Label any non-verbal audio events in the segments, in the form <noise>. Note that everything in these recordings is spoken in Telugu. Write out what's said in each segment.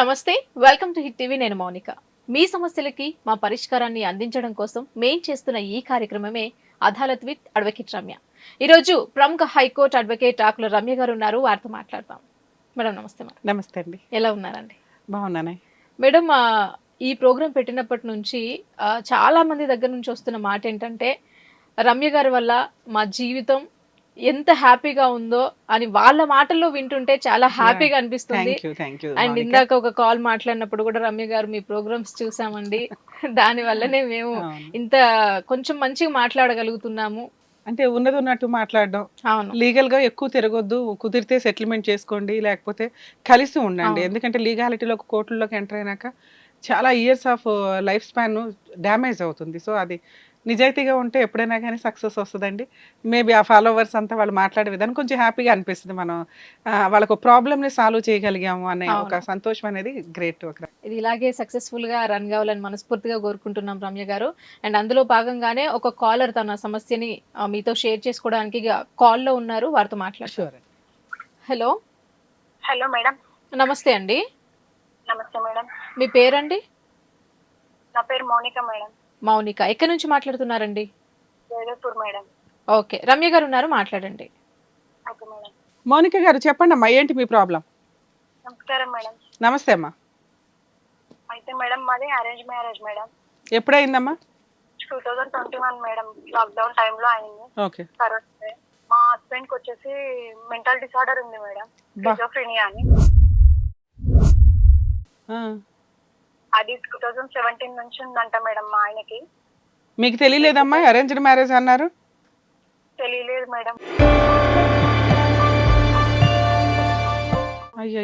నమస్తే వెల్కమ్ టు హిట్ టీవీ. నేను మౌనిక. మీ సమస్యలకి మా పరిష్కారాన్ని అందించడం కోసం మేం చేస్తున్న ఈ కార్యక్రమమే అదాలత్ విత్ అడ్వకేట్ రమ్య. ఈరోజు ప్రముఖ హైకోర్టు అడ్వకేట్ ఆకుల రమ్య గారు ఉన్నారు. వారితో మాట్లాడతాం మేడం నమస్తే మేడం. నమస్తే అండి. ఎలా ఉన్నారండి? బాగున్నానే. మేడం ఈ ప్రోగ్రాం పెట్టినప్పటి నుంచి చాలా మంది దగ్గర నుంచి వస్తున్న మాట ఏంటంటే రమ్య గారి వల్ల మా జీవితం ఎంత హ్యాపీగా ఉందో అని వాళ్ళ మాటల్లో వింటుంటే చాలా హ్యాపీగా అనిపిస్తుంది. అండ్ ఇందాక ఒక కాల్ మాట్లాడినప్పుడు కూడా రమ్య గారు మీ ప్రోగ్రామ్స్ చూసామండి. <laughs> దాని వల్లనే మేము ఇంత కొంచెం మంచిగా మాట్లాడగలుగుతున్నాము. అంటే ఉన్నది ఉన్నట్టు మాట్లాడడం. అవును. లీగల్గా ఎక్కువ తిరగొద్దు కుదిరితే సెటిల్మెంట్ చేసుకోండి లేకపోతే కలిసి ఉండండి. ఎందుకంటే లీగాలిటీలో కోర్టుల్లోకి ఎంటర్ అయినాక చాలా years of life span damage అవుతుంది. సో అది నిజాయితీగా ఉంటే ఎప్పుడైనా కానీ సక్సెస్ వస్తుందండి. మేబీ ఆ ఫాలోవర్స్ అంతా వాళ్ళు మాట్లాడే విధానం కొంచెం హ్యాపీగా అనిపిస్తుంది మనం. వాళ్ళకు ప్రాబ్లమ్ని సాల్వ్ చేయగలిగాము అనే ఒక. సంతోషం అనేది గ్రేట్ ఒక ఇది ఇలాగే సక్సెస్ఫుల్గా రన్ కావాలని మనస్ఫూర్తిగా కోరుకుంటున్నాం రమ్య గారు. అండ్ అందులో భాగంగానే ఒక కాలర్ తన సమస్యని మీతో షేర్ చేసుకోవడానికి కాల్లో ఉన్నారు. వారితో మాట్లాడారు షూర్ హలో. Hello madam. నమస్తే అండి. నమస్తే మేడం. మీ పేరండి? నా పేరు మౌనిక మేడం. మౌనిక ఎక్కడి నుంచి మాట్లాడుతున్నారండి? మేడం. ఓకే రమ్య గారు ఉన్నారు మాట్లాడండి. Okay madam. మౌనిక గారు చెప్పండి అమ్మా ఏంటి మీ ప్రాబ్లం? నమస్కారం మేడం. నమస్తే అమ్మా. అయితే మేడం మాది arrange marriage madam. ఎప్పుడైందమ్మా? Two thousand twenty one madam lockdown టైంలో అయింది. ఓకే. తర్వాత మా హస్బెండ్కి వచ్చేసి మెంటల్ డిసార్డర్ ఉంది మేడం. స్కిజోఫ్రెనియా అని. అది టూ థౌజండ్ సెవెంటీన్ నుంచి ఉందంట మేడం మా ఆయనకి. మీకు తెలియలేదమ్మా? అరేంజ్డ్ మ్యారేజ్ అన్నారు? తెలియలేదు మేడం.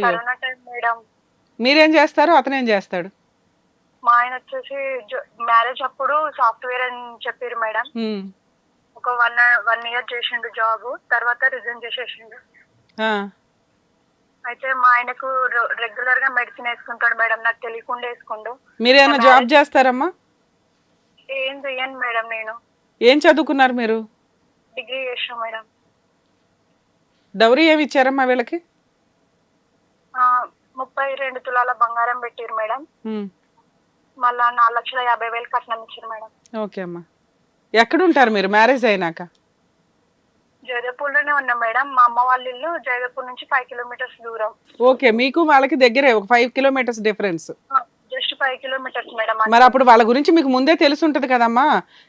Corona time madam. మీరేం చేస్తారు? అతనేం చేస్తాడు? మా ఆయన వచ్చేసి మ్యారేజ్ అప్పుడు సాఫ్ట్వేర్ అని చెప్పారు మేడం. ఒక వన్ వన్ ఇయర్ చేసిండు జాబ్ తర్వాత రిజైన్ చేసేసిండు. ఆ. అయితే మా ఆయనకు రెగ్యులర్గా మెడిసిన్ వేసుకుంటాడు మేడం. నాకు తెలియకుండా వేసుకుండు. మీరేమైనా జాబ్ చేస్తారమ్మా? ఏం చెయ్యను మేడం నేను. ఏం చదువుకున్నారు మీరు? డిగ్రీ చేసిన మేడం. డౌరీ ఏమి ఇచ్చారమ్మా వీళ్ళకి? ఆ, ముప్పై రెండు తులాల బంగారం పెట్టారు మేడం. మళ్ళా నాలుగు లక్షల యాభై వేలు కట్నం ఇచ్చారు మేడం. ఓకే అమ్మా. ఎక్కడ ఉంటారు మీరు? మ్యారేజ్ అయినాక? జయదేపూర్లోనే ఉన్నాం మేడం. మా అమ్మ వాళ్ళ ఇల్లు జయదేపూర్ నుంచి ఫైవ్ కిలోమీటర్స్ దూరం. ఓకే మీకు వాళ్ళకి దగ్గరే ఒక five kilometres difference just five kilometres madam మరి అప్పుడు వాళ్ళ గురించి మీకు ముందే తెలిసి ఉంటుంది కదమ్మా.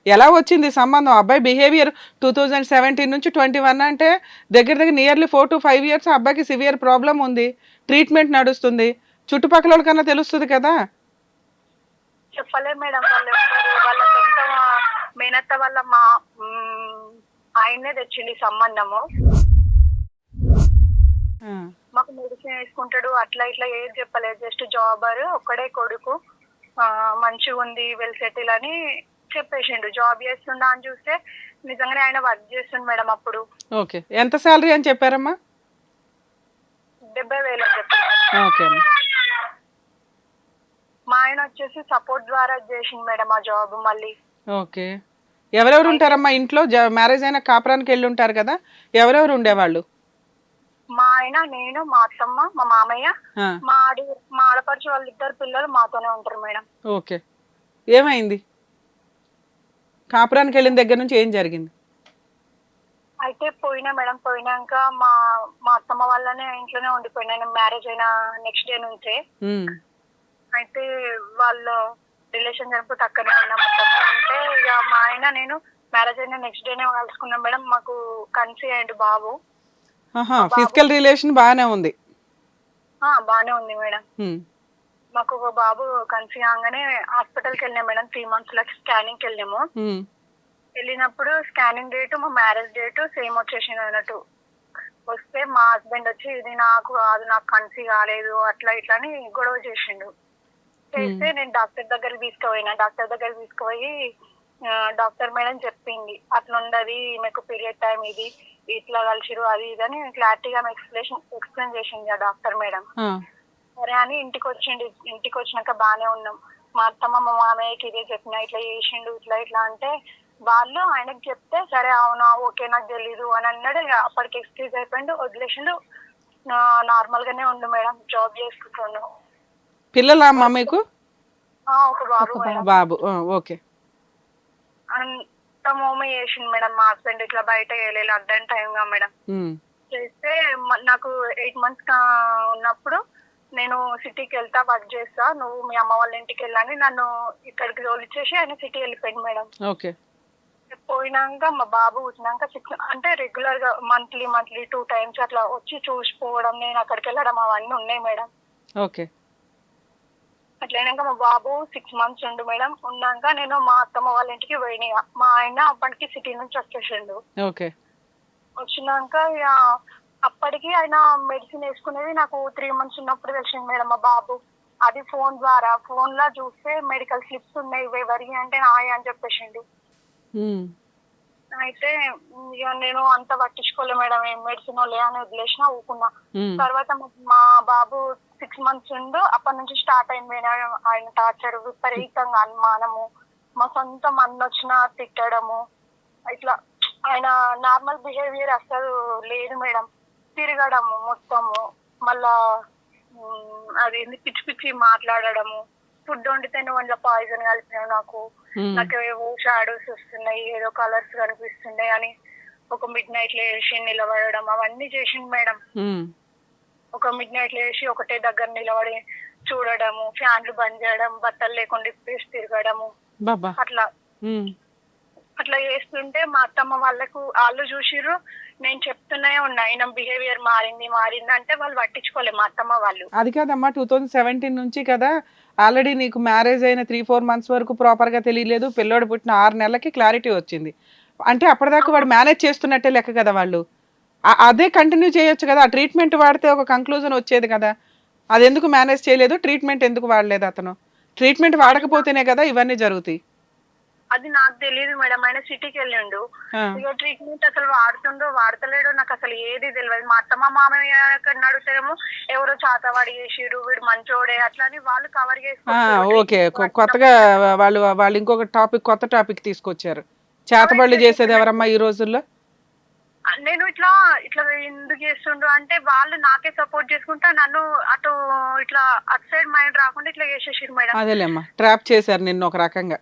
ఎలా వచ్చింది సంబంధం? అబ్బాయి బిహేవియర్ టూ థౌజండ్ సెవెంటీన్ నుంచి ట్వంటీ వన్ అంటే దగ్గర దగ్గర nearly four to five years అబ్బాయికి సివియర్ ప్రాబ్లం ఉంది. ట్రీట్మెంట్ నడుస్తుంది. చుట్టుపక్కల వాళ్ళకన్నా తెలుస్తుంది కదా. చెప్పలే మేడం వాళ్ళు సొంత మేనత్త వాళ్ళ మా మ్, ఆయన్నే తెచ్చింది సంబంధము. మాకు మెడిసిన్ వేసుకుంటాడు అట్లా ఇట్లా ఏది చెప్పలేదు జస్ట్ జాబర్ ఒక్కడే కొడుకు. మంచిగా ఉంది వెల్ సెటిల్ అని చెప్పేసిండు. జాబ్ చేస్తుండా అని చూస్తే నిజంగానే ఆయన వర్క్ చేస్తుండు మేడం అప్పుడు. ఓకే. ఎంత శాలరీ అని చెప్పారమ్మా? డెబ్బై వేలు చెప్పారు. ఓకే మా ఆయన వచ్చేసి సపోర్ట్ ద్వారా చేసిండు మేడం ఆ జాబ్ మళ్ళీ. ఓకే. ఎవరెవరు ఉంటారమ్మా ఇంట్లో? మ్యారేజ్ అయిన కాపురానికి వెళ్ళి ఉంటారు కదా ఎవరెవరు ఉండేవాళ్ళు? మా ఆయన నేను మా అత్తమ్మ మా మామయ్య మా ఆడి మా ఆడపడుచు వాళ్ళ ఇద్దరు పిల్లలు మాతోనే ఉంటారు మేడం. ఓకే. ఏమైంది? కాపురానికి వెళ్ళిన దగ్గర నుంచి ఏం జరిగింది? అయితే పోయినా మేడం పోయినాక మా మా అత్తమ్మ వాళ్ళనే ఇంట్లోనే ఉండిపోయినా. మ్యారేజ్ అయిన నెక్స్ట్ డే నుంచే. అయితే వాళ్ళ రిలేషన్ జరిపితే అక్కడనే ఉన్నాం ఉంటే ఇక మా ఆయన నేను మ్యారేజ్ అయిన నెక్స్ట్ డేనే కలుసుకున్నాం మేడం. మాకు కన్సీ అయ్యండి బాబు. ఫిజికల్ రిలేషన్ బాగానే ఉంది. ఆ, బానే ఉంది మేడం. మాకు ఒక బాబు కన్సీ కాగానే హాస్పిటల్కి వెళ్ళినాం మేడం. త్రీ మంత్స్ లకి స్కానింగ్కి వెళ్ళాము. ఉమ్, వెళ్ళినప్పుడు స్కానింగ్ డేట్ మా మ్యారేజ్ డేట్ సేమ్ వచ్చేసింది అన్నట్టు. వస్తే మా హస్బెండ్ వచ్చి ఇది నాకు కాదు నాకు కన్సీ కాలేదు అట్లా ఇట్లా అని గొడవ చేసిండు. చేస్తే నేను డాక్టర్ దగ్గరికి తీసుకుపోయినా. డాక్టర్ దగ్గరికి తీసుకుపోయి డాక్టర్ మేడం చెప్పింది. అట్లా ఉండదు మీకు పీరియడ్ టైం ఇది ఇట్లా కలిసిరు అది ఇది అని క్లారిటీగా ఎక్స్ప్లెనేషన్ ఎక్స్ప్లెయిన్ చేసింది ఆ డాక్టర్ మేడం. సరే అని ఇంటికి వచ్చిండు ఇంటికి వచ్చినాక బాగానే ఉన్నాం. మా అత్తమ్మ మా మామయ్యకి ఇదే చెప్పిన ఇట్లా చేసిండు ఇట్లా ఇట్లా అంటే వాళ్ళు ఆయనకి చెప్తే సరే అవునా ఓకే నాకు తెలీదు అని అన్నాడు. అప్పటికి ఎక్స్క్యూజ్ అయిపోయిండు. వదిలేసిండు. నార్మల్ గానే ఉండు మేడం. జాబ్ చేసుకుంటుండు. పిల్లలా అమ్మా మీకు? బాబు ఓకే. అంత మోమ మేడం. మా హస్బెండ్ ఇట్లా బయట వెళ్ళలేదు అడ్డం టైం గా మేడం. చేస్తే నాకు ఎయిట్ మంత్స్ ఉన్నప్పుడు నేను సిటీకి వెళ్తా వర్క్ చేస్తా. నువ్వు మీ అమ్మ వాళ్ళ ఇంటికి వెళ్ళని నన్ను ఇక్కడికి తోలిచ్చేసి ఆయన సిటీ వెళ్ళిపోయింది మేడం. ఓకే. పోయినాక మా బాబు వచ్చినాక సిక్స్ అంటే రెగ్యులర్గా మంత్లీ మంత్లీ టూ టైమ్స్ అట్లా వచ్చి చూసిపోవడం నేను అక్కడికి వెళ్ళడం అవన్నీ ఉన్నాయి మేడం. ఓకే. అట్లయినాక మా బాబు సిక్స్ మంత్స్ ఉండు మేడం. ఉన్నాక నేను మా అత్తమ్మ వాళ్ళ ఇంటికి పోయినా. మా ఆయన అప్పటికి సిటీ నుంచి వచ్చేసిండు. ఓకే. వచ్చినాక ఇక అప్పటికి ఆయన మెడిసిన్ వేసుకునేది నాకు త్రీ మంత్స్ ఉన్నప్పుడు తెలిసింది మేడం మా బాబు. అది ఫోన్ ద్వారా. ఫోన్లో చూస్తే మెడికల్ స్లిప్స్ ఉన్నాయి ఎవరి అంటే నాయ అని చెప్పేసిండు. అయితే ఇక నేను అంత పట్టించుకోలే మేడం. ఏం మెడిసిన్ లే అని వదిలేసిన ఊకున్నా. తర్వాత మా బాబు సిక్స్ మంత్స్ ఉండు అప్పటి నుంచి స్టార్ట్ అయింది మేడం ఆయన టార్చర్ విపరీతంగా అనుమానము. మా సొంతం అన్న వచ్చినా తిట్టడము. ఇట్లా ఆయన నార్మల్ బిహేవియర్ అసలు లేదు మేడం. తిరగడము మొత్తము. మళ్ళా అది పిచ్చి పిచ్చి మాట్లాడడము. ఫుడ్ వండితే నువ్వు అందులో పాయిజన్ కలిపినావు నాకు. నాకు ఏవో షాడోస్ వస్తున్నాయి ఏదో కలర్స్ కనిపిస్తున్నాయి అని ఒక మిడ్ నైట్ లేచి నిలబడడం అవన్నీ చేసింది మేడం. ఒక మిడ్ నైట్ లేచి ఒకటే దగ్గర నిలబడి చూడడము ఫ్యాన్లు బంద్ చేయడం బట్టలు లేకుండా ఇప్పేసి తిరగడము. బాబా. అట్లా. అట్లా చేస్తుంటే మా అత్తమ్మ వాళ్ళకు వాళ్ళు చూసిర్రు నేను చెప్తూనే ఉన్నా ఆయన బిహేవియర్ మారింది మారింది అంటే వాళ్ళు పట్టించుకోలే మా అత్తమ్మ వాళ్ళు. అది కాదమ్మా టూ థౌజండ్ సెవెంటీన్ నుంచి కదా ఆల్రెడీ నీకు మ్యారేజ్ అయిన త్రీ ఫోర్ మంత్స్ వరకు ప్రాపర్గా తెలియలేదు పిల్లోడు పుట్టిన ఆరు నెలలకి క్లారిటీ వచ్చింది. అంటే అప్పటిదాకా వాడు మేనేజ్ చేస్తున్నట్టే లెక్క కదా వాళ్ళు. అదే కంటిన్యూ చేయొచ్చు కదా. ఆ ట్రీట్మెంట్ వాడితే ఒక కంక్లూజన్ వచ్చేది కదా. అది ఎందుకు మేనేజ్ చేయలేదు? ట్రీట్మెంట్ ఎందుకు వాడలేదు అతను? ట్రీట్మెంట్ వాడకపోతేనే కదా ఇవన్నీ జరుగుతాయి. అది నాకు తెలియదు మేడం. ఆయన సిటీకి వెళ్ళిండు. ఇక ట్రీట్మెంట్ అసలు వాడుతుండో వాడతలేడో నాకు అసలు ఏది తెలియదు మా అత్తమ్మ మామయ్య అడుగుతారేమో ఎవరో చాతవాడి చేసిరు వీడు మంచోడే అట్లా అని వాళ్ళు కవర్ ఆ, ఓకే. కొత్తగా వాళ్ళు వాళ్ళు ఇంకొక టాపిక్ కొత్త టాపిక్ తీసుకొచ్చారు. చేతబడులు చేసేది ఎవరమ్మా ఈ రోజుల్లో? నేను ఇట్లా ఇట్లా ఎందుకు చేస్తుండ్రు అంటే వాళ్ళు నాకే సపోర్ట్ చేసుకుంటా నన్ను అటు ఇట్లా అటు సైడ్ మైండ్ రాకుండా ఇట్లా చేసేసారు మేడం. అదేలేమ్మా ట్రాప్ చేశారు నిన్ను ఒక రకంగా.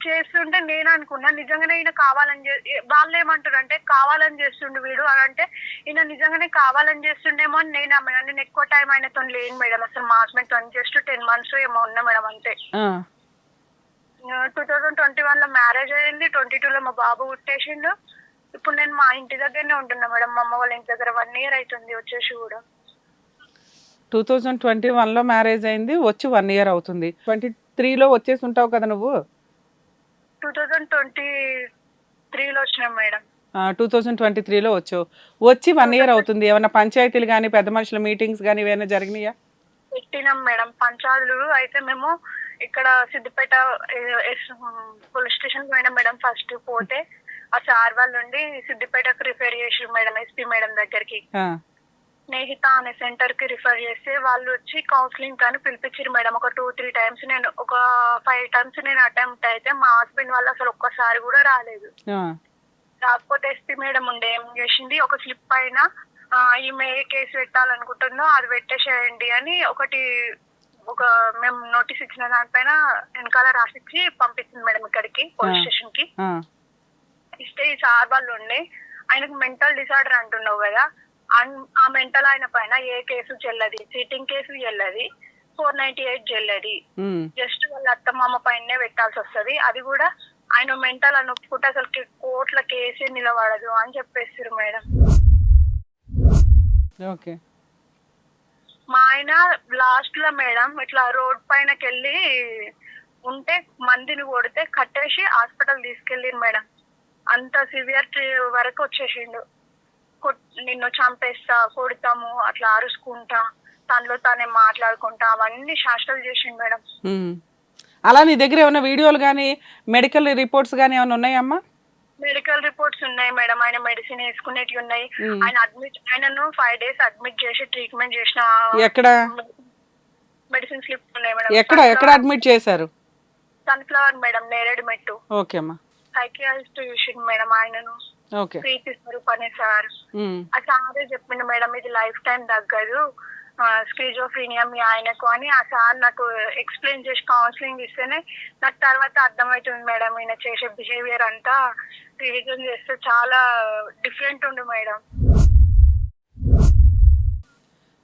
చేస్తుంటే నేను అనుకున్నా నిజంగానే ఈయన కావాలని చే- వాళ్ళు ఏమంటారు అంటే కావాలని చేస్తుండు వీడు అని అంటే ఈయన నిజంగానే కావాలని చేస్తుండేమో అని నేను నమ్మాను నేను ఎక్కువ టైం ఆయనతో లేను మేడం. అసలు మా హస్బెండ్తో జస్ట్ టెన్ మంత్స్ ఏమో ఉన్నా మేడం అంతే. టూ థౌజండ్ ట్వంటీ వన్లో మ్యారేజ్ అయింది ట్వంటీ టూ లో మా బాబు పుట్టేసిండు. ఇప్పుడు నేను మా ఇంటి దగ్గరనే ఉంటున్నా మేడం. మా అమ్మ వాళ్ళ ఇంటి దగ్గర వన్ ఇయర్ అవుతుంది వచ్చేసి కూడా. టూ థౌజండ్ ట్వంటీ వన్లో మ్యారేజ్ అయింది వచ్చి వన్ ఇయర్ అవుతుంది. ట్వంటీ త్రీలో వచ్చేసి ఉంటావు కదా నువ్వు? టూ థౌజండ్ ట్వంటీ త్రీలో వచ్చినాం మేడం. టూ థౌజండ్ ట్వంటీ త్రీలో వచ్చావు. వచ్చి వన్ ఇయర్ అవుతుంది. ఏమైనా పంచాయతీలు కానీ పెద్ద మనుషుల మీటింగ్స్ కానీ ఏమైనా జరిగినాయా? పెట్టినాం మేడం. పంచాయతీలు అయితే మేము ఇక్కడ సిద్దిపేట పోలీస్ స్టేషన్ పోయినాం మేడం ఫస్ట్. పోతే ఆ సార్ వాళ్ళు ఉండి సిద్దిపేటకు రిఫర్ చేసి మేడం ఎస్పీ మేడం దగ్గరికి. స్నేహిత అనే సెంటర్కి రిఫర్ చేస్తే వాళ్ళు వచ్చి కౌన్సిలింగ్ కానీ పిలిపించారు మేడం. ఒక టూ త్రీ టైమ్స్ నేను ఒక ఫైవ్ టైమ్స్ నేను అటెంప్ట్ అయితే మా హస్బెండ్ వాళ్ళు అసలు ఒక్కసారి కూడా రాలేదు. ఆ, కాకపోతే ఎస్పీ మేడం ఉండే ఏం చేసింది? ఒక స్లిప్ ఆ, ఈమె ఏ కేసు పెట్టాలనుకుంటుందో అది పెట్టేసేయండి అని ఒకటి ఒక మేము నోటీస్ ఇచ్చిన దానిపైన వెనకాల రాసిచ్చి పంపించింది మేడం ఇక్కడికి పోలీస్. స్టేషన్కి ఇస్తే ఈ సార్ వాళ్ళు ఉండే ఆయనకు మెంటల్ డిసార్డర్ అంటున్నావు కదా ఆ మెంటల్ ఆయన పైన ఏ కేసు చెల్లది చీటింగ్ కేసు చెల్లది ఫోర్ నైన్టీ ఎయిట్ చెల్లది. జస్ట్ వాళ్ళ అత్తమామ పైనే పెట్టాల్సి వస్తది. అది కూడా ఆయన మెంటల్ అని ఒప్పుకుంటే అసలు కోట్ల కేసే నిలబడదు అని చెప్పేస్తారు మేడం. ఓకే. మా ఆయన లాస్ట్లో మేడం ఇట్లా రోడ్ పైనకి వెళ్ళి ఉంటే మందిని కొడితే కట్టేసి హాస్పిటల్ తీసుకెళ్ళింది మేడం. అంత సివియర్ వరకు వచ్చేసిండు. నిన్ను చంపేస్తా కొడతాము అట్లా అరుచుకుంటా తనలో తానే మాట్లాడుకుంటా అవన్నీ శాస్త్రాలు చేసిండు మేడం. అలా నీ దగ్గర ఏమైనా వీడియోలు కానీ మెడికల్ రిపోర్ట్స్ కానీ ఏమైనా ఉన్నాయమ్మా? మెడికల్ రిపోర్ట్స్ ఉన్నాయి మేడం. ఆయన మెడిసిన్ వేసుకునేటివి ఉన్నాయి. ఆయన అడ్మిట్ ఆయనను ఫైవ్ డేస్ అడ్మిట్ చేసి ట్రీట్మెంట్ చేసిన ఎక్కడ? మెడిసిన్ స్లిప్ ఉన్నాయి మేడం. ఎక్కడ? ఎక్కడ అడ్మిట్ చేశారు? సన్ఫ్లవర్ మేడం నేరేడు మెట్టు. ఓకే అమ్మా. సైకియాలజిస్ట్ చూసిండు మేడం ఆయనను. ఓకే ప్రీతి స్వరూప్ అనే సార్. ఉమ్, ఆ సారే చెప్పిండు మేడం ఇది లైఫ్ టైం తగ్గదు స్క్రీజోఫ్రీనియా మీ ఆయనకు అని ఆ సార్ నాకు ఎక్స్ప్లెయిన్ చేసి కౌన్సిలింగ్ ఇస్తేనే నాకు తర్వాత అర్థమవుతుంది మేడం ఈయన చేసే బిహేవియర్ అంతా రివిజన్ చేస్తే చాలా డిఫరెంట్ ఉంది మేడం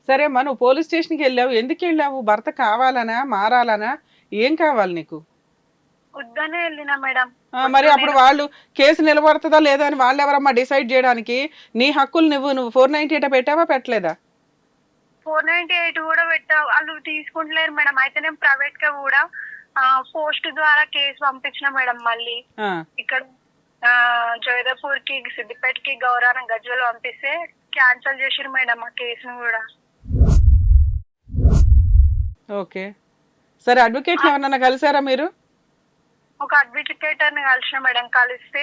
సరే నువ్వు పోలీస్ స్టేషన్కి వెళ్ళావు. ఎందుకు వెళ్ళావు? భర్త కావాలనా? మారాలనా? ఏం కావాలి నీకు? వద్దనే వెళ్ళిన మేడం. మరి అప్పుడు వాళ్ళు కేసు నిలబడుతుందా లేదా అని వాళ్ళు ఎవరమ్మా డిసైడ్ చేయడానికి? నీ హక్కులు నువ్వు నువ్వు ఫోర్ నైన్టీ ఎయిట్ పెట్టావా పెట్టలేదా? ఫోర్ నైన్టీ ఎయిట్ కూడా పెట్టా వాళ్ళు తీసుకుంటలేరు మేడం. అయితే నేను ప్రైవేట్గా కూడా పోస్ట్ ద్వారా కేసు పంపించిన మేడం మళ్ళీ. ఇక్కడ జోధపూర్కి సిద్దిపేట కి గౌరానం గజ్వల్ పంపిస్తే క్యాన్సిల్ చేసిరు మేడం ఆ కేసును కూడా. ఓకే. సరే అడ్వకేట్ ఎవరన్నా కలిసారా మీరు? ఒక అడ్వకేటర్ని కలిసిన మేడం కలిస్తే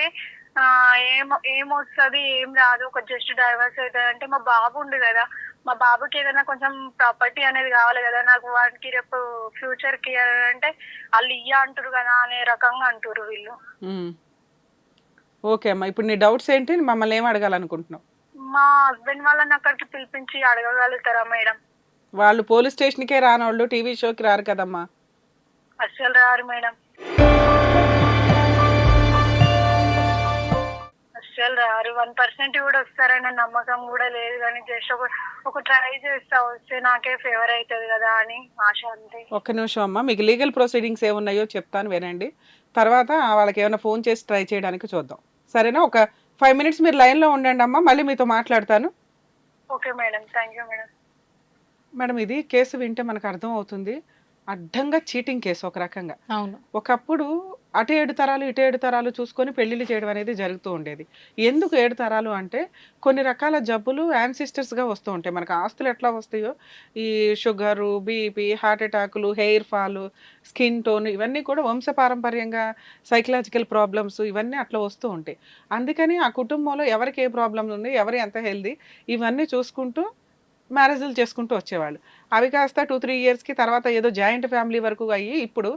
ఏం ఏమొస్తుంది ఏం రాదు ఒక జస్ట్ డైవర్స్ అవుతుంది అంటే మా బాబు ఉంది కదా. మా బాబుకి ఏదైనా కొంచెం ప్రాపర్టీ అనేది కావాలి కదా. నాకు వాడికి రేపు ఫ్యూచర్కి అంటే వాళ్ళు ఇయ్య అంటారు కదా అనే రకంగా అంటారు వీళ్ళు. ఓకే అమ్మా. ఇప్పుడు నీ డౌట్స్ ఏంటి? మమ్మల్ని ఏం అడగాలనుకుంటున్నావు? మా హస్బెండ్ వాళ్ళని అక్కడికి పిలిపించి అడగగలుగుతారా మేడం? వాళ్ళు పోలీస్ స్టేషన్కే రానోళ్ళు టీవీ షోకి రారు కదమ్మా. అస్సలు రారు మేడం. అస్సలు రారు. వన్ పర్సెంట్ కూడా వస్తారన్న నమ్మకం కూడా లేదు. కానీ జస్ట్ ఒక ఒక ట్రై చేస్తా వస్తే నాకే ఫేవర్ అవుతుంది కదా అని ఆశ అంతే. ఒక్క నిమిషం అమ్మా. మీకు లీగల్ ప్రొసీడింగ్స్ ఏమున్నాయో చెప్తాను వినండి. తర్వాత వాళ్ళకి ఏమైనా ఫోన్ చేసి ట్రై చేయడానికి చూద్దాం. సరేనా? ఒక ఫైవ్ మినిట్స్ మీరు లైన్లో ఉండండి అమ్మా. మళ్ళీ మీతో మాట్లాడతాను. Okay madam thank you madam madam ఇది కేసు వింటే మనకు అర్థం అవుతుంది. అడ్డంగా చీటింగ్ కేసు ఒక రకంగా. అవును. ఒకప్పుడు అటు ఏడు తరాలు ఇటు ఏడు తరాలు చూసుకొని పెళ్ళిళ్ళు చేయడం అనేది జరుగుతూ ఉండేది. ఎందుకు ఏడు తరాలు అంటే కొన్ని రకాల జబ్బులు యాన్సిస్టర్స్గా వస్తూ ఉంటాయి. మనకు ఆస్తులు ఎట్లా వస్తాయో? ఈ షుగరు బీపీ హార్ట్ అటాకులు హెయిర్ ఫాల్ స్కిన్ టోన్ ఇవన్నీ కూడా వంశపారంపర్యంగా సైకలాజికల్ ప్రాబ్లమ్స్ ఇవన్నీ అట్లా వస్తూ ఉంటాయి. అందుకని ఆ కుటుంబంలో ఎవరికి ఏ ప్రాబ్లమ్స్ ఉన్నాయి ఎవరు ఎంత హెల్దీ ఇవన్నీ చూసుకుంటూ మ్యారేజ్లు చేసుకుంటూ వచ్చేవాళ్ళు. అవి కాస్త టూ త్రీ ఇయర్స్కి తర్వాత ఏదో జాయింట్ ఫ్యామిలీ వరకు అయ్యి ఇప్పుడు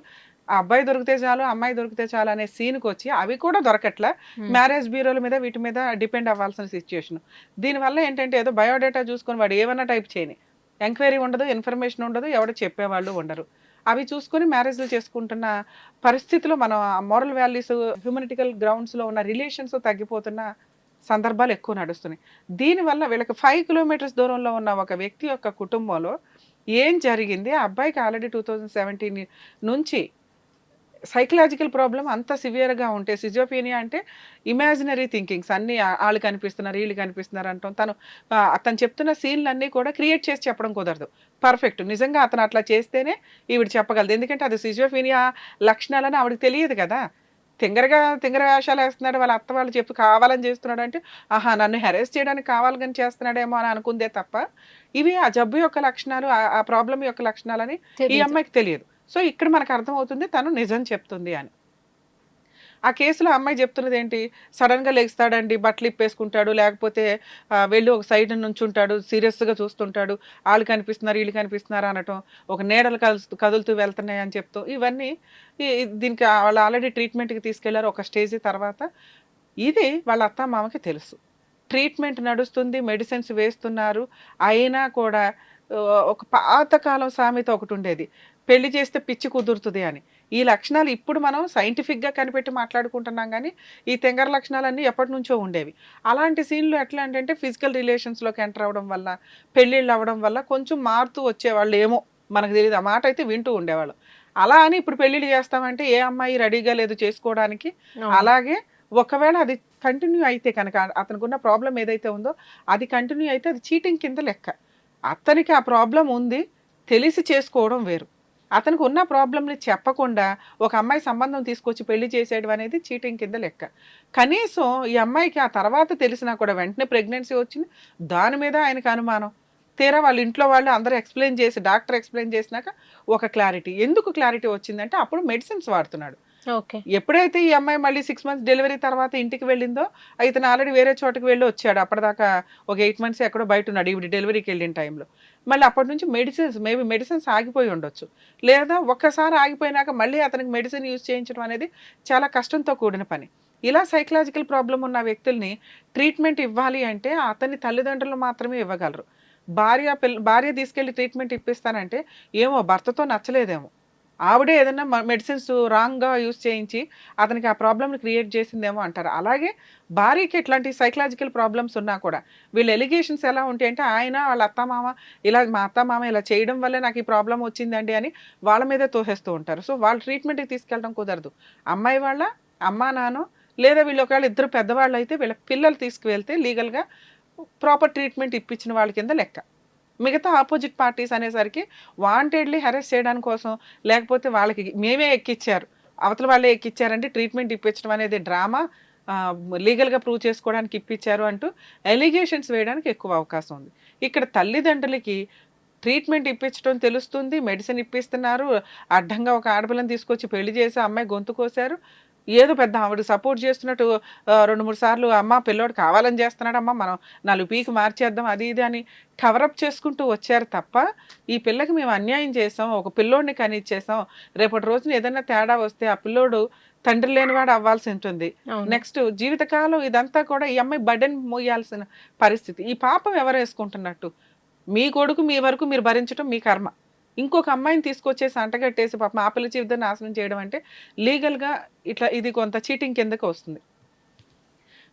ఆ అబ్బాయి దొరికితే చాలు అమ్మాయి దొరికితే చాలు అనే సీన్కి వచ్చి అవి కూడా దొరకట్లా. మ్యారేజ్ బ్యూరోల మీద వీటి మీద డిపెండ్ అవ్వాల్సిన సిచ్యుయేషన్. దీనివల్ల ఏంటంటే ఏదో బయోడేటా చూసుకొని వాడు ఏమన్నా టైప్ చేయని. ఎంక్వైరీ ఉండదు ఇన్ఫర్మేషన్ ఉండదు ఎవడు చెప్పేవాళ్ళు ఉండరు. అవి చూసుకొని మ్యారేజ్లు చేసుకుంటున్న పరిస్థితిలో మనం మోరల్ వాల్యూస్ హ్యూమనిటికల్ గ్రౌండ్స్లో ఉన్న రిలేషన్స్ తగ్గిపోతున్న సందర్భాలు ఎక్కువ నడుస్తున్నాయి. దీనివల్ల వీళ్ళకి ఫైవ్ కిలోమీటర్స్ దూరంలో ఉన్న ఒక వ్యక్తి యొక్క కుటుంబంలో ఏం జరిగింది? ఆ అబ్బాయికి ఆల్రెడీ టూ థౌజండ్ సెవెంటీన్ నుంచి సైకలాజికల్ ప్రాబ్లం అంత సివియర్గా ఉంటే సిజోపీనియా అంటే ఇమాజినరీ థింకింగ్స్ అన్నీ వాళ్ళు కనిపిస్తున్నారు వీళ్ళు కనిపిస్తున్నారు అంటాం. తను అతను చెప్తున్న సీన్లన్నీ కూడా క్రియేట్ చేసి చెప్పడం కుదరదు. పర్ఫెక్ట్ నిజంగా అతను అట్లా చేస్తేనే ఈవిడ చెప్పగలదు. ఎందుకంటే అది సిజోఫీనియా లక్షణాలని ఆవిడకి తెలియదు కదా. తింగరగా తింగర వేషాలు వేస్తున్నాడు వాళ్ళ అత్త వాళ్ళు చెప్పి కావాలని చేస్తున్నాడు అంటే ఆహా నన్ను హెరేస్ చేయడానికి కావాలని చేస్తున్నాడేమో అని అనుకుందే తప్ప ఇవి ఆ జబ్బు యొక్క లక్షణాలు ఆ- ప్రాబ్లం యొక్క లక్షణాలని ఈ. అమ్మాయికి తెలియదు సో ఇక్కడ మనకు అర్థమవుతుంది తను నిజం చెప్తుంది అని ఆ కేసులో అమ్మాయి చెప్తున్నది ఏంటి? సడన్గా లెగిస్తాడండి బట్టలు ఇప్పేసుకుంటాడు లేకపోతే వెళ్ళి ఒక సైడ్ నుంచి ఉంటాడు సీరియస్గా చూస్తుంటాడు వాళ్ళు కనిపిస్తున్నారు వీళ్ళు కనిపిస్తున్నారు అనటం ఒక నీడలు కలుస్తూ కదులుతూ వెళ్తున్నాయి అని చెప్తూ ఇవన్నీ దీనికి వాళ్ళు ఆల్రెడీ ట్రీట్మెంట్కి తీసుకెళ్ళారు ఒక స్టేజ్ తర్వాత. ఇది వాళ్ళ అత్త మామకి తెలుసు. ట్రీట్మెంట్ నడుస్తుంది మెడిసిన్స్ వేస్తున్నారు అయినా కూడా ఒక పాతకాలం సామెత ఒకటి ఉండేది. పెళ్ళి చేస్తే పిచ్చి కుదురుతుంది అని. ఈ లక్షణాలు ఇప్పుడు మనం సైంటిఫిక్గా కనిపెట్టి మాట్లాడుకుంటున్నాం కానీ ఈ తెంగర లక్షణాలన్నీ ఎప్పటి నుంచో ఉండేవి. అలాంటి సీన్లు ఎట్లా అంటే ఫిజికల్ రిలేషన్స్లోకి ఎంటర్ అవ్వడం వల్ల పెళ్ళిళ్ళు అవ్వడం వల్ల కొంచెం మారుతూ వచ్చేవాళ్ళు ఏమో మనకు తెలియదు. ఆ మాట అయితే వింటూ ఉండేవాళ్ళు. అలా అని ఇప్పుడు పెళ్ళిళ్ళు చేస్తామంటే ఏ అమ్మాయి రెడీగా లేదు చేసుకోవడానికి. అలాగే ఒకవేళ అది కంటిన్యూ అయితే కనుక అతనికి ఉన్న ప్రాబ్లం ఏదైతే ఉందో అది కంటిన్యూ అయితే అది చీటింగ్ కింద లెక్క. అతనికి ఆ ప్రాబ్లం ఉంది తెలిసి చేసుకోవడం వేరు. అతనికి ఉన్న ప్రాబ్లమ్ని చెప్పకుండా ఒక అమ్మాయి సంబంధం తీసుకొచ్చి పెళ్ళి చేసేయడం అనేది చీటింగ్ కింద లెక్క. కనీసం ఈ అమ్మాయికి ఆ తర్వాత తెలిసినా కూడా వెంటనే ప్రెగ్నెన్సీ వచ్చింది. దాని మీద ఆయనకు అనుమానం. తీరా వాళ్ళ ఇంట్లో వాళ్ళు అందరూ ఎక్స్ప్లెయిన్ చేసి డాక్టర్ ఎక్స్ప్లెయిన్ చేసినాక ఒక క్లారిటీ ఎందుకు క్లారిటీ వచ్చిందంటే అప్పుడు మెడిసిన్స్ వాడుతున్నాడు. ఓకే. ఎప్పుడైతే ఈ అమ్మాయి మళ్ళీ సిక్స్ మంత్స్ డెలివరీ తర్వాత ఇంటికి వెళ్ళిందో ఇతను ఆల్రెడీ వేరే చోటకి వెళ్ళి వచ్చాడు. అప్పటిదాకా ఒక ఎయిట్ మంత్స్ ఎక్కడో బయట ఉన్నాడు. ఈవిడ డెలివరీకి వెళ్ళిన టైంలో మళ్ళీ అప్పటి నుంచి మెడిసిన్స్ మేబీ మెడిసిన్స్ ఆగిపోయి ఉండొచ్చు. లేదా ఒక్కసారి ఆగిపోయినాక మళ్ళీ అతనికి మెడిసిన్ యూజ్ చేయించడం అనేది చాలా కష్టంతో కూడిన పని. ఇలా సైకలాజికల్ ప్రాబ్లం ఉన్న వ్యక్తుల్ని ట్రీట్మెంట్ ఇవ్వాలి అంటే అతని తల్లిదండ్రులు మాత్రమే ఇవ్వగలరు. భార్య పిల్ల భార్య తీసుకెళ్ళి ట్రీట్మెంట్ ఇప్పిస్తానంటే ఏమో భర్తతో నచ్చలేదేమో. ఆవిడే ఏదైనా మెడిసిన్స్ రాంగ్గా యూస్ చేయించి అతనికి ఆ ప్రాబ్లమ్ని క్రియేట్ చేసిందేమో అంటారు. అలాగే భార్యకి ఇట్లాంటి సైకలాజికల్ ప్రాబ్లమ్స్ ఉన్నా కూడా వీళ్ళ ఎలిగేషన్స్ ఎలా ఉంటాయి అంటే ఆయన వాళ్ళ అత్తమామ ఇలా మా అత్తమామ ఇలా చేయడం వల్లే నాకు ఈ ప్రాబ్లం వచ్చిందండి అని వాళ్ళ మీదే తోసేస్తూ ఉంటారు. సో వాళ్ళ ట్రీట్మెంట్కి తీసుకెళ్ళడం కుదరదు. అమ్మాయి వాళ్ళ అమ్మా నాన్న లేదా వీళ్ళు ఒకవేళ ఇద్దరు పెద్దవాళ్ళు అయితే వీళ్ళ పిల్లలు తీసుకువెళ్తే లీగల్గా ప్రాపర్ ట్రీట్మెంట్ ఇప్పించిన వాళ్ళ కింద లెక్క. మిగతా ఆపోజిట్ పార్టీస్ అనేసరికి వాంటెడ్లీ హెరెస్ట్ చేయడానికి కోసం లేకపోతే వాళ్ళకి మేమే ఎక్కిచ్చారు. అవతల వాళ్ళే ఎక్కిచ్చారంటే ట్రీట్మెంట్ ఇప్పించడం అనేది డ్రామా. లీగల్గా ప్రూవ్ చేసుకోవడానికి ఇప్పించారు అంటూ ఎలిగేషన్స్ వేయడానికి ఎక్కువ అవకాశం ఉంది. ఇక్కడ తల్లిదండ్రులకి ట్రీట్మెంట్ ఇప్పించడం తెలుస్తుంది మెడిసిన్ ఇప్పిస్తున్నారు అడ్డంగా ఒక ఆడపిల్లని తీసుకొచ్చి పెళ్ళి చేసి అమ్మాయి గొంతు కోసారు ఏదో పెద్ద ఆవిడ సపోర్ట్ చేస్తున్నట్టు రెండు మూడు సార్లు అమ్మ పిల్లోడు కావాలని చేస్తున్నాడు అమ్మ మనం నాలుగు పీకి మార్చేద్దాం అది ఇది అని కవరప్ చేసుకుంటూ వచ్చారు తప్ప ఈ పిల్లకి మేము అన్యాయం చేసాం ఒక పిల్లోడిని కనిచ్చేసాం. రేపటి రోజున ఏదైనా తేడా వస్తే ఆ పిల్లోడు తండ్రి లేనివాడు అవ్వాల్సి ఉంటుంది. నెక్స్ట్ జీవితకాలం ఇదంతా కూడా ఈ అమ్మాయి బర్డెన్ మోయాల్సిన పరిస్థితి. ఈ పాపం ఎవరు వేసుకుంటున్నట్టు? మీ కొడుకు మీ వరకు మీరు భరించడం మీ కర్మ. ఇంకొక అమ్మాయిని తీసుకొచ్చేసి అంటగట్టేసి పాపం ఆ పిల్ల జీవితం నాశనం చేయడం అంటే లీగల్గా ఇట్లా ఇది కొంత చీటింగ్ కిందకు వస్తుంది.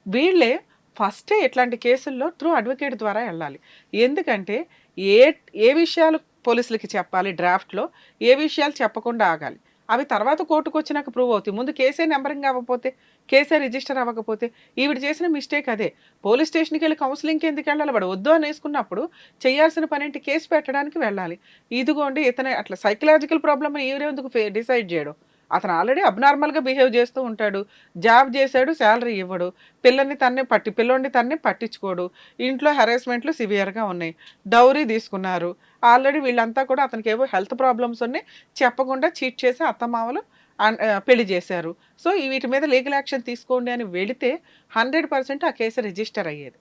వీళ్ళే ఫస్టే ఇట్లాంటి కేసుల్లో త్రూ అడ్వకేట్ ద్వారా వెళ్ళాలి. ఎందుకంటే ఏ ఏ విషయాలు పోలీసులకి చెప్పాలి డ్రాఫ్ట్లో ఏ విషయాలు చెప్పకుండా ఆగాలి. అవి తర్వాత కోర్టుకు వచ్చినాక ప్రూవ్ అవుతాయి. ముందు కేసే నెంబరింగ్ అవ్వకపోతే కేసే రిజిస్టర్ అవ్వకపోతే ఈవిడ చేసిన మిస్టేక్ అదే. పోలీస్ స్టేషన్కి వెళ్ళి కౌన్సిలింగ్కి ఎందుకు వెళ్ళాలి? వాడు వద్దు అని వేసుకున్నప్పుడు చేయాల్సిన పని ఏంటి? కేసు పెట్టడానికి వెళ్ళాలి. ఇదిగోండి ఇతను అట్లా సైకలాజికల్ ప్రాబ్లమ్ ఈవిడే ఎందుకు డిసైడ్ చేయడం? అతను ఆల్రెడీ అబ్నార్మల్గా బిహేవ్ చేస్తూ ఉంటాడు. జాబ్ చేశాడు శాలరీ ఇవ్వడు. పిల్లల్ని తన్నే పట్టి పిల్లోడిని తన్నే పట్టించుకోడు. ఇంట్లో హెరాస్మెంట్లు సివియర్గా ఉన్నాయి. డౌరీ తీసుకున్నారు. ఆల్రెడీ వీళ్ళంతా కూడా అతనికి ఏవో హెల్త్ ప్రాబ్లమ్స్ ఉన్నాయి చెప్పకుండా చీట్ చేసి అత్తమామలు పెళ్ళి చేశారు. సో వీటి మీద లీగల్ యాక్షన్ తీసుకోండి అని వెళితే హండ్రెడ్ పర్సెంట్ ఆ కేసు రిజిస్టర్ అయ్యేది.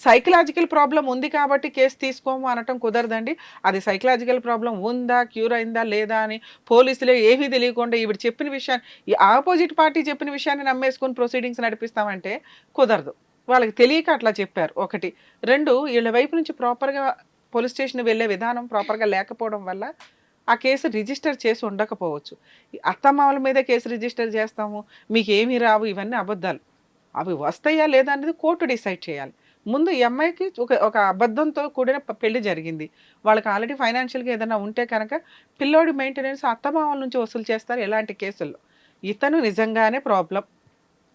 సైకలాజికల్ ప్రాబ్లం ఉంది కాబట్టి కేసు తీసుకోము అనటం కుదరదండి. అది సైకలాజికల్ ప్రాబ్లం ఉందా క్యూర్ అయిందా లేదా అని పోలీసులే ఏమీ తెలియకుండా ఈవిడ చెప్పిన విషయాన్ని ఈ ఆపోజిట్ పార్టీ చెప్పిన విషయాన్ని నమ్మేసుకుని ప్రొసీడింగ్స్ నడిపిస్తామంటే కుదరదు. వాళ్ళకి తెలియక అట్లా చెప్పారు ఒకటి. రెండు వీళ్ళ వైపు నుంచి ప్రాపర్గా పోలీస్ స్టేషన్ వెళ్ళే విధానం ప్రాపర్గా లేకపోవడం వల్ల ఆ కేసు రిజిస్టర్ చేసి ఉండకపోవచ్చు. అత్తమామల మీద కేసు రిజిస్టర్ చేస్తాము మీకు ఏమీ రావు ఇవన్నీ అబద్ధాలు. అవి వస్తాయా లేదా అనేది కోర్టు డిసైడ్ చేయాలి. ముందు ఈ అమ్మాయికి ఒక ఒక అబద్ధంతో కూడిన పెళ్ళి జరిగింది. వాళ్ళకి ఆల్రెడీ ఫైనాన్షియల్గా ఏదైనా ఉంటే కనుక పిల్లోడి మెయింటెనెన్స్ అత్తమామల నుంచి వసూలు చేస్తారు ఎలాంటి కేసుల్లో. ఇతను నిజంగానే ప్రాబ్లం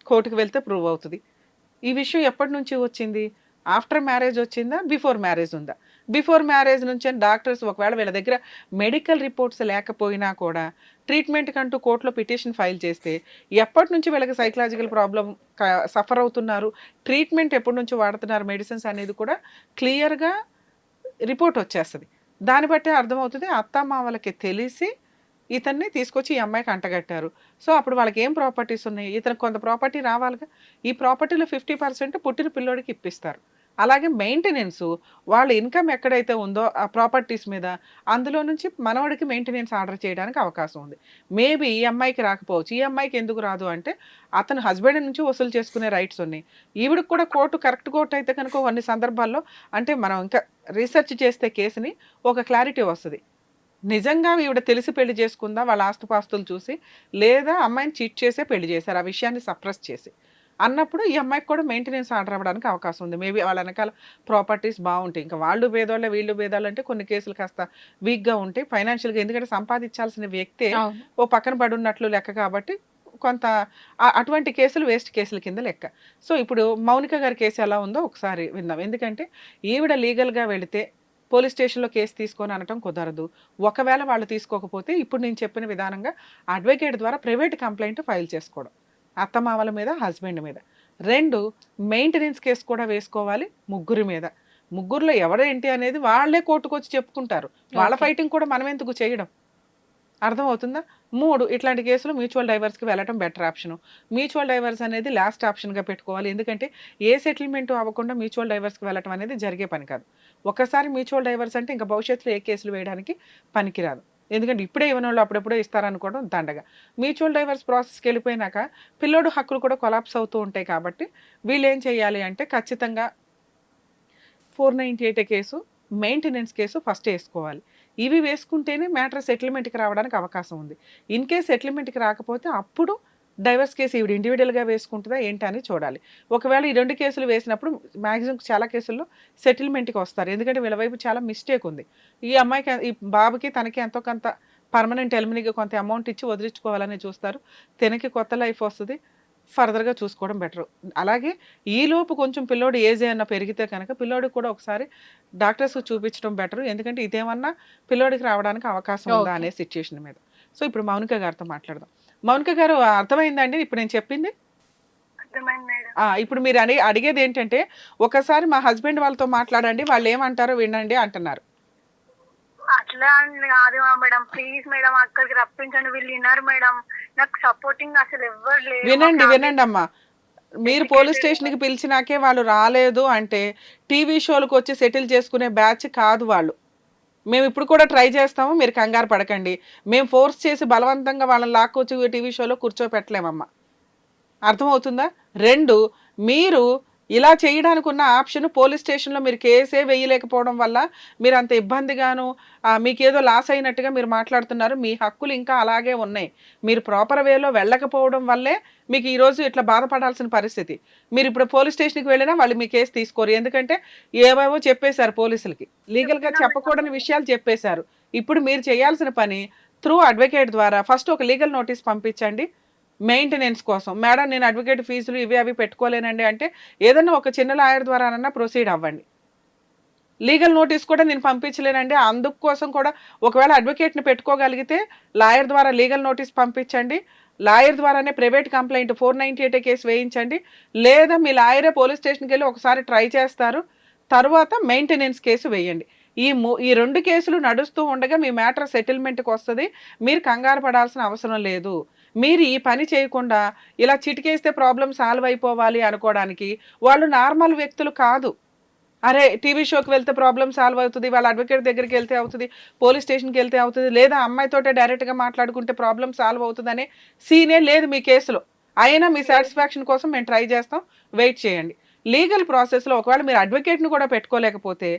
కోర్టుకు వెళ్తే ప్రూవ్ అవుతుంది. ఈ విషయం ఎప్పటి నుంచి వచ్చింది? ఆఫ్టర్ మ్యారేజ్ వచ్చిందా? బిఫోర్ మ్యారేజ్ ఉందా? బిఫోర్ మ్యారేజ్ నుంచి డాక్టర్స్ ఒకవేళ వీళ్ళ దగ్గర మెడికల్ రిపోర్ట్స్ లేకపోయినా కూడా ట్రీట్మెంట్ కంటూ కోర్టులో పిటిషన్ ఫైల్ చేస్తే ఎప్పటి నుంచి వీళ్ళకి సైకలాజికల్ ప్రాబ్లం సఫర్ అవుతున్నారు? ట్రీట్మెంట్ ఎప్పటి నుంచి వాడుతున్నారు? మెడిసిన్స్ అనేది కూడా క్లియర్గా రిపోర్ట్ వచ్చేస్తుంది. దాన్ని బట్టి అర్థమవుతుంది అత్తమామలకి తెలిసి ఇతన్ని తీసుకొచ్చి ఈ అమ్మాయికి అంటగట్టారు. సో అప్పుడు వాళ్ళకి ఏం ప్రాపర్టీస్ ఉన్నాయి? ఇతనికి కొంత ప్రాపర్టీ రావాలిగా? ఈ ప్రాపర్టీలో ఫిఫ్టీ పర్సెంట్ పుట్టిన పిల్లోడికి ఇప్పిస్తారు. అలాగే మెయింటెనెన్స్ వాళ్ళ ఇన్కమ్ ఎక్కడైతే ఉందో ఆ ప్రాపర్టీస్ మీద అందులో నుంచి మనవడికి మెయింటెనెన్స్ ఆర్డర్ చేయడానికి అవకాశం ఉంది. మేబీ ఈ అమ్మాయికి రాకపోవచ్చు. ఈ అమ్మాయికి ఎందుకు రాదు అంటే అతను హస్బెండ్ నుంచి వసూలు చేసుకునే రైట్స్ ఉన్నాయి. ఈవిడకి కూడా కోర్టు కరెక్ట్ కోర్టు అయితే కనుక కొన్ని సందర్భాల్లో అంటే మనం ఇంకా రీసెర్చ్ చేస్తే కేసుని ఒక క్లారిటీ వస్తుంది. నిజంగా ఈవిడ తెలిసి పెళ్ళి చేసుకుందా? వాళ్ళ ఆస్తుపాస్తులు చూసి లేదా అమ్మాయిని చీట్ చేసే పెళ్ళి చేశారు? ఆ విషయాన్ని సప్రెస్ చేసి. అన్నప్పుడు ఈ అమ్మాయికి కూడా మెయింటెనెన్స్ ఆర్డర్ అవ్వడానికి అవకాశం ఉంది. మేబీ వాళ్ళ వెనకాల ప్రాపర్టీస్ బాగుంటాయి. ఇంకా వాళ్ళు భేదాలే వీళ్ళు భేదాలు అంటే కొన్ని కేసులు కాస్త వీక్గా ఉంటాయి. ఫైనాన్షియల్గా ఎందుకంటే సంపాదించాల్సిన వ్యక్తే. ఓ పక్కన పడి ఉన్నట్లు లెక్క కాబట్టి కొంత అటువంటి కేసులు వేస్ట్ కేసుల కింద లెక్క. సో ఇప్పుడు మౌనిక గారి కేసు ఎలా ఉందో ఒకసారి విందాం. ఎందుకంటే ఈవిడ లీగల్గా వెళితే పోలీస్ స్టేషన్లో కేసు తీసుకొని అనటం కుదరదు. ఒకవేళ వాళ్ళు తీసుకోకపోతే ఇప్పుడు నేను చెప్పిన విధానంగా అడ్వకేట్ ద్వారా ప్రైవేట్ కంప్లైంట్ ఫైల్ చేసుకోవడం. అత్తమామల మీద హస్బెండ్ మీద. రెండు మెయింటెనెన్స్ కేసు కూడా వేసుకోవాలి ముగ్గురి మీద. ముగ్గురులో ఎవరేంటి అనేది వాళ్ళే కోర్టుకు వచ్చి చెప్పుకుంటారు. వాళ్ళ. ఫైటింగ్ కూడా మనం ఎందుకు చేయడం? అర్థమవుతుందా? మూడు ఇట్లాంటి కేసులు మ్యూచువల్ డైవర్స్కి వెళ్ళటం బెటర్ ఆప్షన్. మ్యూచువల్ డైవర్స్ అనేది లాస్ట్ ఆప్షన్గా పెట్టుకోవాలి. ఎందుకంటే ఏ సెటిల్మెంట్ అవ్వకుండా మ్యూచువల్ డైవర్స్కి వెళ్ళటం అనేది జరిగే పని కాదు. ఒకసారి మ్యూచువల్ డైవర్స్ అంటే ఇంకా భవిష్యత్తులో ఏ కేసులు వేయడానికి పనికిరాదు. ఎందుకంటే ఇప్పుడే ఇవ్వని వాళ్ళు అప్పుడప్పుడే ఇస్తారనుకోవడం దండగా. మ్యూచువల్ డైవర్స్ ప్రాసెస్కి వెళ్ళిపోయినాక పిల్లోడు హక్కులు కూడా కొలాప్స్ అవుతూ ఉంటాయి కాబట్టి వీళ్ళు ఏం చేయాలి అంటే ఖచ్చితంగా four ninety eight case maintenance case first వేసుకోవాలి. ఇవి వేసుకుంటేనే మ్యాటర్ సెటిల్మెంట్కి రావడానికి అవకాశం ఉంది. ఇన్ కేస్ సెటిల్మెంట్కి రాకపోతే అప్పుడు డైవర్స్ కేసు ఈవిడ ఇండివిజువల్గా వేసుకుంటుందా ఏంటి అని చూడాలి. ఒకవేళ ఈ రెండు కేసులు వేసినప్పుడు మ్యాక్సిమం చాలా కేసుల్లో సెటిల్మెంట్కి వస్తారు. ఎందుకంటే వీళ్ళ వైపు చాలా మిస్టేక్ ఉంది. ఈ అమ్మాయికి ఈ బాబుకి తనకి ఎంతో కొంత పర్మనెంట్ ఎలిమినీకి కొంత అమౌంట్ ఇచ్చి వదిలించుకోవాలని చూస్తారు. తనకి కొత్త లైఫ్ వస్తుంది. ఫర్దర్గా చూసుకోవడం బెటర్ అలాగే ఈ లోపు కొంచెం పిల్లోడు ఏజ్ ఏమన్నా పెరిగితే కనుక పిల్లోడికి కూడా ఒకసారి డాక్టర్స్ చూపించడం బెటర్ ఎందుకంటే ఇదేమన్నా పిల్లోడికి రావడానికి అవకాశం ఉందా. అనే సిచ్యుయేషన్ మీద. సో ఇప్పుడు మౌనిక గారితో మాట్లాడదాం. మౌనిక గారు అర్థమైందండి? ఇప్పుడు నేను చెప్పింది? ఇప్పుడు మీరు అడిగే అడిగేది ఏంటంటే ఒకసారి మా హస్బెండ్ వాళ్ళతో మాట్లాడండి వాళ్ళు ఏమంటారో వినండి అంటున్నారు. అట్లా అని కాదు మేడం. ప్లీజ్ మేడం అక్కడికి రప్పించండి. వీళ్ళు విన్నారు మేడం. నాకు సపోర్టింగ్ అసలు ఎవ్వరు లేరు. వినండి వినండి అమ్మా మీరు పోలీస్ స్టేషన్కి పిలిచినాకే వాళ్ళు రాలేదు అంటే టీవీ షోలకు వచ్చి సెటిల్ చేసుకునే బ్యాచ్ కాదు వాళ్ళు. మేము ఇప్పుడు కూడా ట్రై చేస్తాము మీరు కంగారు పడకండి. మేము ఫోర్స్ చేసి బలవంతంగా వాళ్ళని లాక్కొచ్చి టీవీ షోలో కూర్చోపెట్టలేమమ్మా. అర్థమవుతుందా? రెండు మీరు ఇలా చేయడానికి ఉన్న ఆప్షన్ పోలీస్ స్టేషన్లో మీరు కేసే వేయలేకపోవడం వల్ల మీరు అంత ఇబ్బందిగాను మీకేదో లాస్ అయినట్టుగా మీరు మాట్లాడుతున్నారు. మీ హక్కులు ఇంకా అలాగే ఉన్నాయి. మీరు ప్రాపర్ వేలో వెళ్ళకపోవడం వల్లే మీకు ఈరోజు ఇట్లా బాధపడాల్సిన పరిస్థితి. మీరు ఇప్పుడు పోలీస్ స్టేషన్కి వెళ్ళినా వాళ్ళు మీ కేసు తీసుకోరు. ఎందుకంటే ఏవేవో చెప్పేశారు పోలీసులకి. లీగల్గా చెప్పకూడని విషయాలు చెప్పేశారు. ఇప్పుడు మీరు చేయాల్సిన పని త్రూ అడ్వకేట్ ద్వారా ఫస్ట్ ఒక లీగల్ నోటీస్ పంపించండి. మెయింటెనెన్స్ కోసం. మేడం నేను అడ్వకేట్ ఫీజులు ఇవి అవి పెట్టుకోలేనండి అంటే ఏదన్నా ఒక చిన్న లాయర్ ద్వారానన్నా ప్రొసీడ్ అవ్వండి. లీగల్ నోటీస్ కూడా నేను పంపించలేనండి. అందుకోసం కూడా ఒకవేళ అడ్వకేట్ని పెట్టుకోగలిగితే లాయర్ ద్వారా లీగల్ నోటీస్ పంపించండి. లాయర్ ద్వారానే private complaint four ninety eight case వేయించండి. లేదా మీ లాయరే పోలీస్ స్టేషన్కి వెళ్ళి ఒకసారి ట్రై చేస్తారు. తర్వాత మెయింటెనెన్స్ కేసు వేయండి. ఈ మూ ఈ రెండు కేసులు నడుస్తూ ఉండగా మీ మ్యాటర్ సెటిల్మెంట్కి వస్తుంది. మీరు కంగారు పడాల్సిన అవసరం లేదు. మీరు ఈ పని చేయకుండా ఇలా చిటికేస్తే ప్రాబ్లం సాల్వ్ అయిపోవాలి అనుకోవడానికి వాళ్ళు నార్మల్ వ్యక్తులు కాదు. అరే టీవీ షోకి వెళ్తే ప్రాబ్లం సాల్వ్ అవుతుంది వాళ్ళ అడ్వకేట్ దగ్గరికి వెళ్తే అవుతుంది పోలీస్ స్టేషన్కి వెళ్తే అవుతుంది లేదా అమ్మాయితోటే డైరెక్ట్గా మాట్లాడుకుంటే ప్రాబ్లం సాల్వ్ అవుతుందనే సీనే లేదు మీ కేసులో. అయినా మీ సాటిస్ఫాక్షన్ కోసం మేము ట్రై చేస్తాం. వెయిట్ చేయండి. లీగల్ ప్రాసెస్లో ఒకవేళ మీరు అడ్వకేట్ని కూడా పెట్టుకోలేకపోతే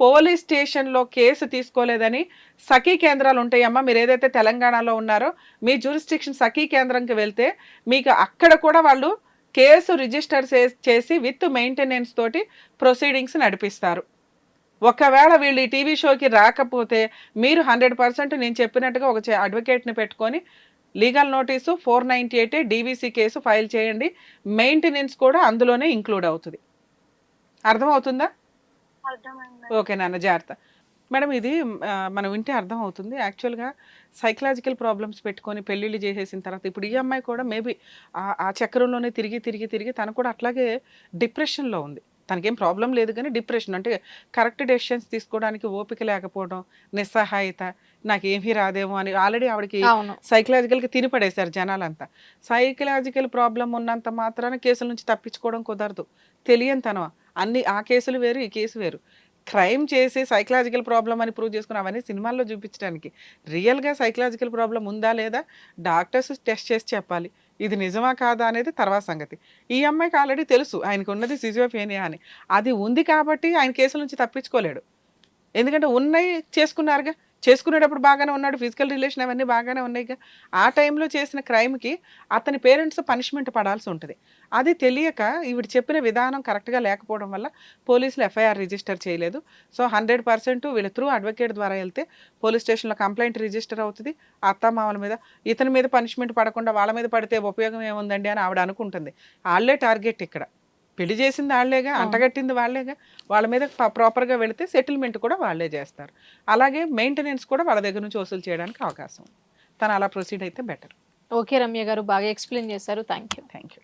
పోలీస్ స్టేషన్లో కేసు తీసుకోలేదని సఖీ కేంద్రాలు ఉంటాయమ్మా. మీరు ఏదైతే తెలంగాణలో ఉన్నారో మీ జ్యూరిస్టిక్షన్ సఖీ కేంద్రంకి వెళ్తే మీకు అక్కడ కూడా వాళ్ళు కేసు రిజిస్టర్ చేసి విత్ మెయింటెనెన్స్ తోటి ప్రొసీడింగ్స్ నడిపిస్తారు. ఒకవేళ వీళ్ళు ఈ టీవీ షోకి రాకపోతే మీరు హండ్రెడ్ పర్సెంట్ నేను చెప్పినట్టుగా ఒక చే- అడ్వకేట్ని పెట్టుకొని legal notice four ninety eight DVC case file చేయండి. మెయింటెనెన్స్ కూడా అందులోనే ఇంక్లూడ్ అవుతుంది. అర్థమవుతుందా? ఓకే నాన్న జాగ్రత్త. మేడం ఇది మనం వింటే అర్థం అవుతుంది యాక్చువల్గా సైకలాజికల్ ప్రాబ్లమ్స్ పెట్టుకొని పెళ్ళిళ్ళు చేసేసిన తర్వాత ఇప్పుడు ఈ అమ్మాయి కూడా మేబీ ఆ చక్రంలోనే తిరిగి తిరిగి తిరిగి తను కూడా అట్లాగే డిప్రెషన్లో ఉంది. తనకేం ప్రాబ్లం లేదు కానీ డిప్రెషన్ అంటే కరెక్ట్ డెసిషన్స్ తీసుకోవడానికి ఓపిక లేకపోవడం నిస్సహాయత నాకేమీ రాదేమో అని ఆల్రెడీ ఆవిడకి అవును. సైకలాజికల్గా తిని పడేశారు జనాలంతా. సైకలాజికల్ ప్రాబ్లం ఉన్నంత మాత్రాన కేసుల నుంచి తప్పించుకోవడం కుదరదు. తెలియని తనం అన్ని ఆ కేసులు వేరు ఈ కేసు వేరు. క్రైమ్ చేసి సైకలాజికల్ ప్రాబ్లం అని ప్రూవ్ చేసుకుని అవన్నీ సినిమాల్లో చూపించడానికి రియల్గా సైకలాజికల్ ప్రాబ్లం ఉందా లేదా డాక్టర్స్ టెస్ట్ చేసి చెప్పాలి. ఇది నిజమా కాదా అనేది తర్వాత సంగతి. ఈ అమ్మాయికి ఆల్రెడీ తెలుసు ఆయనకు ఉన్నది సిజోఫేనియా అని. అది ఉంది కాబట్టి ఆయన కేసుల నుంచి తప్పించుకోలేడు. ఎందుకంటే ఉన్నాయి చేసుకున్నారుగా. చేసుకునేటప్పుడు బాగానే ఉన్నాడు ఫిజికల్ రిలేషన్ అవన్నీ బాగానే ఉన్నాయిగా. ఆ టైంలో చేసిన క్రైమ్కి అతని పేరెంట్స్ పనిష్మెంట్ పడాల్సి ఉంటుంది. అది తెలియక ఈవిడ చెప్పిన విధానం కరెక్ట్గా లేకపోవడం వల్ల పోలీసులు ఎఫ్ఐఆర్ రిజిస్టర్ చేయలేదు. సో హండ్రెడ్ పర్సెంట్ వీళ్ళ త్రూ అడ్వకేట్ ద్వారా వెళ్తే పోలీస్ స్టేషన్లో కంప్లైంట్ రిజిస్టర్ అవుతుంది. అత్తమామల మీద ఇతని మీద పనిష్మెంట్ పడకుండా వాళ్ళ మీద పడితే ఉపయోగం ఏముందండి అని ఆవిడ అనుకుంటుంది. వాళ్ళే టార్గెట్ ఇక్కడ. పెళ్ళి చేసింది వాళ్ళేగా. అంటగట్టింది వాళ్ళేగా. వాళ్ళ మీద ప్రాపర్గా వెళితే సెటిల్మెంట్ కూడా వాళ్ళే చేస్తారు. అలాగే మెయింటెనెన్స్ కూడా వాళ్ళ దగ్గర నుంచి వసూలు చేయడానికి అవకాశం తను అలా ప్రొసీడ్ అయితే బెటర్. ఓకే రమ్య గారు బాగా ఎక్స్ప్లెయిన్ చేశారు. Thank you thank you